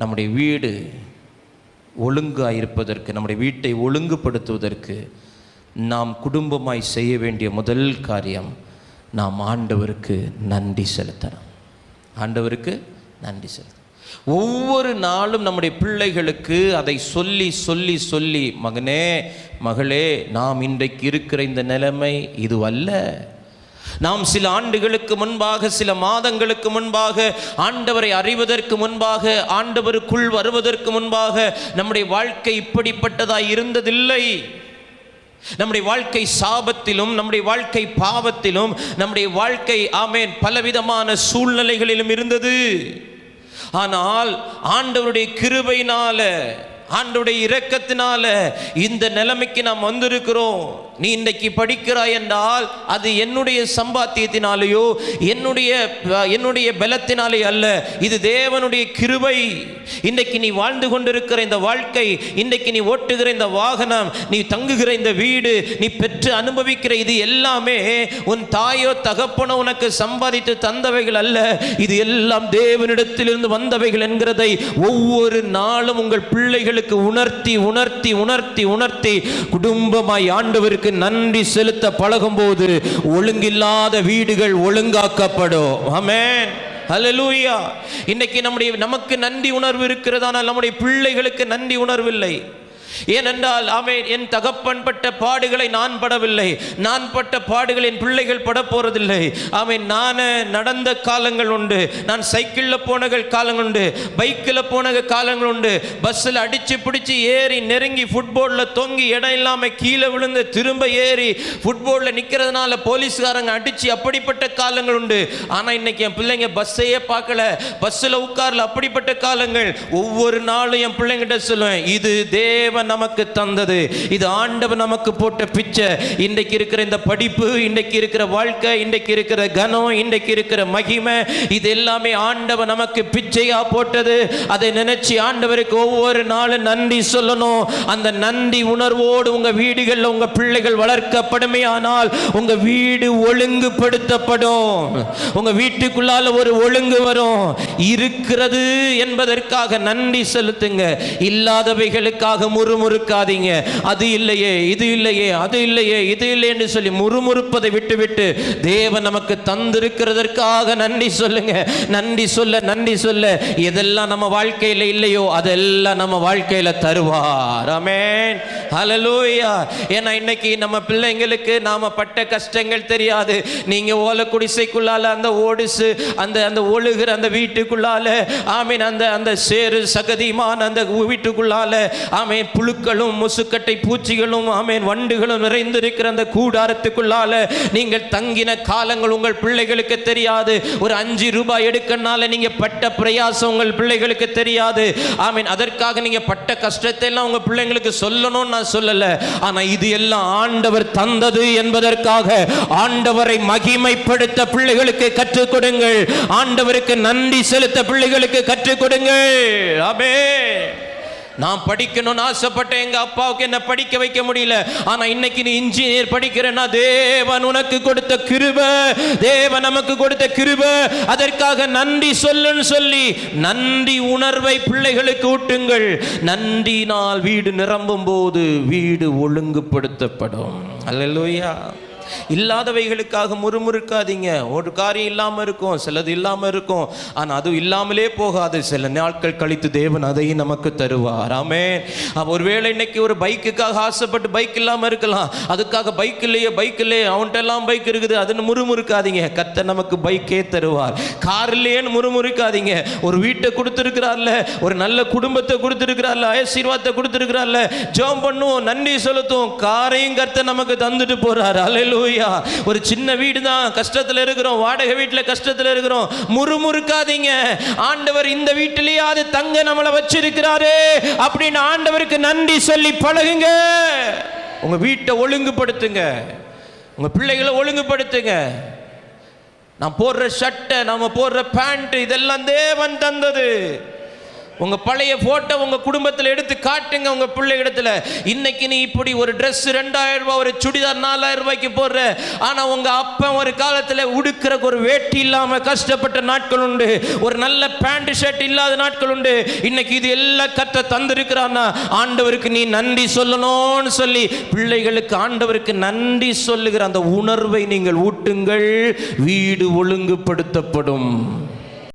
நம்முடைய வீடு ஒழுங்காக இருப்பதற்கு நம்முடைய வீட்டை ஒழுங்குபடுத்துவதற்கு நாம் குடும்பமாய் செய்ய வேண்டிய முதல் காரியம் நாம் ஆண்டவருக்கு நன்றி செலுத்தணும். ஆண்டவருக்கு நன்றி செலுத்தணும். ஒவ்வொரு நாளும் நம்முடைய பிள்ளைகளுக்கு அதை சொல்லி சொல்லி சொல்லி மகனே மகளே நாம் இன்றைக்கு இருக்கிற இந்த நிலைமை இதுவல்ல. நாம் சில ஆண்டுகளுக்கு முன்பாக சில மாதங்களுக்கு முன்பாக ஆண்டவரை அறிவதற்கு முன்பாக ஆண்டவருக்குள் வருவதற்கு முன்பாக நம்முடைய வாழ்க்கை இப்படிப்பட்டதாய் இருந்ததில்லை. நம்முடைய வாழ்க்கை சாபத்திலும் நம்முடைய வாழ்க்கை பாவத்திலும் நம்முடைய வாழ்க்கை ஆமேன் பலவிதமான சூழ்நிலைகளிலும் இருந்தது. ஆனால் ஆண்டவருடைய கிருபையினால ஆண்டுடைய இரக்கத்தினால இந்த நிலைமைக்கு நாம் வந்திருக்கிறோம். நீ இன்னைக்கு படிக்கிறாய் என்றால் அது என்னுடைய சம்பாத்தியத்தினாலேயோ என்னுடைய என்னுடைய பலத்தினாலே அல்ல. இது தேவனுடைய கிருபை. இன்றைக்கு நீ வாழ்ந்து கொண்டிருக்கிற இந்த வாழ்க்கை இன்றைக்கு நீ ஓட்டுகிற இந்த வாகனம் நீ தங்குகிற இந்த வீடு நீ பெற்று அனுபவிக்கிற இது எல்லாமே உன் தாயோ தகப்பனோ உனக்கு சம்பாதித்து தந்தவைகள் அல்ல. இது எல்லாம் தேவனிடத்திலிருந்து வந்தவைகள் என்கிறதை ஒவ்வொரு நாளும் உங்கள் பிள்ளைகளுக்கு உணர்த்தி உணர்த்தி உணர்த்தி உணர்த்தி குடும்பமாய் ஆண்டவருக்கு நன்றி செலுத்த பழகும் போது ஒழுங்கில்லாத வீடுகள் ஒழுங்காக்கப்படும். ஆமேன் ஹalleluya இன்னைக்கு நம்முடைய நமக்கு நன்றி உணர்வு இருக்கிறதானால் நம்முடைய பிள்ளைகளுக்கு நன்றி உணர்வில்லை. ஏனென்றால் அவன் என் தகப்பன் பட்ட பாடுகளை நான் படவில்லை. நான் பட்ட பாடுகள் என் பிள்ளைகள் பட போறதில்லை அவன் நான் நடந்த காலங்கள் உண்டு. நான் சைக்கிளில் போன காலங்கள் உண்டு. பைக்கில் போன காலங்கள் உண்டு. பஸ்ஸில் அடிச்சு பிடிச்சி ஏறி நெருங்கி ஃபுட்போலில் தொங்கி இடம் இல்லாமல் கீழே விழுந்து திரும்ப ஏறி ஃபுட்போலில் நிற்கிறதுனால போலீஸ்காரங்க அடிச்சு அப்படிப்பட்ட காலங்கள் உண்டு. ஆனால் இன்னைக்கு என் பிள்ளைங்க பஸ்ஸையே பார்க்கல. பஸ்ஸில் உட்கார்ல அப்படிப்பட்ட காலங்கள். ஒவ்வொரு நாளும் என் பிள்ளைங்கிட்ட சொல்லுவேன் இது தேவன் நமக்கு தந்தது. இது ஆண்டவர் நமக்கு போட்ட பிச்சை. இன்றைக்கு இருக்கிற இந்த படிப்பு இன்றைக்கு இருக்கிற வாழ்க்கை இன்றைக்கு இருக்கிற கனம் இன்றைக்கு இருக்கிற மகிமை இது எல்லாமே ஆண்டவர் நமக்கு பிச்சையா போட்டது. அதை நினைச்சு ஆண்டவருக்கு ஒவ்வொரு நாளும் நன்றி சொல்லணும். அந்த நன்றி உணர்வோடு உங்க வீடுகளில் உங்க பிள்ளைகள் வளர்க்கப்படுமே ஆனால் உங்க வீடு ஒழுங்குபடுத்தப்படும். உங்க வீட்டுக்குள்ளால ஒரு ஒழுங்கு வரும். இருக்கிறது என்பதற்காக நன்றி செலுத்துங்க. இல்லாதவைகளுக்காக முரு முறுமுறுக்காதீங்க. அது இல்லையே இது இல்லையே அது இல்லையே இது இல்லைன்னு சொல்லி முறுமுறுப்பதை விட்டுவிட்டு தேவன் நமக்கு தந்திருக்கிறதற்காக நன்றி சொல்லுங்க. நன்றி சொல்ல நன்றி சொல்ல. எதெல்லாம் நம்ம வாழ்க்கையில இல்லையோ அதெல்லாம் நம்ம வாழ்க்கையில தருவார். ஆமென். ஏன்னா இன்னைக்கு நம்ம பிள்ளைங்களுக்கு நாம பட்ட கஷ்டங்கள் தெரியாது. நீங்க ஓலை குடிசைக்குள்ளால அந்த ஓடிசு அந்த அந்த ஒழுகிற அந்த வீட்டுக்குள்ளால ஆமீன் அந்த அந்த சேரு சகதிமான அந்த வீட்டுக்குள்ளால ஆமீன் புழுக்களும் முசுக்கட்டை பூச்சிகளும் ஆமீன் வண்டுகளும் நிறைந்திருக்கிற அந்த கூடாரத்துக்குள்ளால நீங்கள் தங்கின காலங்கள் உங்கள் பிள்ளைகளுக்கு தெரியாது. ஒரு அஞ்சு ரூபாய் எடுக்கனால நீங்க பட்ட பிரயாசம் உங்கள் பிள்ளைகளுக்கு தெரியாது. ஆமீன் அதற்காக நீங்க பட்ட கஷ்டத்தை எல்லாம் உங்க பிள்ளைங்களுக்கு சொல்லணும்னு நான் சொல்லல. ஆனா இது எல்லாம் ஆண்டவர் தந்தது என்பதற்காக ஆண்டவரை மகிமைப்படுத்த பிள்ளைகளுக்கு கற்றுக் கொடுங்கள். ஆண்டவருக்கு நன்றி செலுத்த பிள்ளைகளுக்கு கற்றுக் கொடுங்கள். அபே நான் படிக்கணும்னு ஆசைப்பட்டேன் எங்கள் அப்பாவுக்கு என்ன படிக்க வைக்க முடியல. ஆனால் இன்னைக்கு நீ இன்ஜினியர் படிக்கிறேன்னா தேவன் உனக்கு கொடுத்த கிருப தேவன் நமக்கு கொடுத்த கிருப. அதற்காக நன்றி சொல்லுன்னு சொல்லி நன்றி உணர்வை பிள்ளைகளுக்கு ஊட்டுங்கள். நன்றினால் வீடு நிரம்பும் போது வீடு ஒழுங்குபடுத்தப்படும். அல்லேலூயா. இல்லாதவைகளுக்காக முறுமுறுக்காதீங்க. ஒரு காரியம் இல்லாமல் இருக்கும் சிலது இல்லாமல் இருக்கும். ஆனால் அது இல்லாமலே போகாது. சில நாட்கள் கழித்து தேவன் அதையும் நமக்கு தருவார். ஆமே ஒருவேளை இன்னைக்கு ஒரு பைக்குக்காக ஆசைப்பட்டு பைக் இல்லாமல் இருக்கலாம். அதுக்காக பைக் இல்லையே பைக் இல்லையே அவன்கிட்ட எல்லாம் பைக் இருக்குது. அதுன்னு முறுமுறுக்காதீங்க. கத்த நமக்கு பைக்கே தருவார். கார் இல்லையேன்னு முறுமுறுக்காதீங்க. ஒரு வீட்டை கொடுத்துருக்கிறார்ல ஒரு நல்ல குடும்பத்தை கொடுத்துருக்கிறார்ல ஆசீர்வாதத்தை கொடுத்துருக்கிறார்ல ஜெபம் பண்ணுவோம் நன்றி செலுத்துவோம். காரையும் கத்தை நமக்கு தந்துட்டு போறார். அல்லேலூயா ஒரு சின்ன வீடு தான் கஷ்டத்தில் இருக்கிறோம். வாடகை வீட்டில் கஷ்டத்தில் இருக்கிறோம். முறுமுறுக்காதீங்க. ஆண்டவர் இந்த வீட்டிலேயாவது தங்க நம்மளை வச்சிருக்கிறாரு அப்படின்னு ஆண்டவருக்கு நன்றி சொல்லி பழகுங்க. உங்க வீட்டை ஒழுங்குபடுத்துங்க. உங்க பிள்ளைகளை ஒழுங்குபடுத்துங்க. நான் போடுற சட்டை நாம போடுற பேண்ட் இதெல்லாம் தேவன் தந்தது. உங்க பழைய போட்டோ உங்க குடும்பத்தில் எடுத்து காட்டுங்க உங்க பிள்ளை இடத்துல இன்னைக்கு நீ இப்படி ஒரு ட்ரெஸ் ரெண்டாயிரம் ரூபாய் ஒரு சுடிதார் நாலாயிரம் ரூபாய்க்கு போடுற. ஆனா உங்க அப்பன் ஒரு காலத்துல உடுக்கிற ஒரு வேட்டி இல்லாம கஷ்டப்பட்ட நாட்கள் உண்டு. ஒரு நல்ல பேண்ட் ஷர்ட் இல்லாத நாட்கள் உண்டு. இன்னைக்கு இது எல்லாம் கத்த தந்திருக்கிறான்னா ஆண்டவருக்கு நீ நன்றி சொல்லணும்னு சொல்லி பிள்ளைகளுக்கு ஆண்டவருக்கு நன்றி சொல்லுகிற அந்த உணர்வை நீங்கள் ஊட்டுங்கள். வீடு ஒழுங்குபடுத்தப்படும்.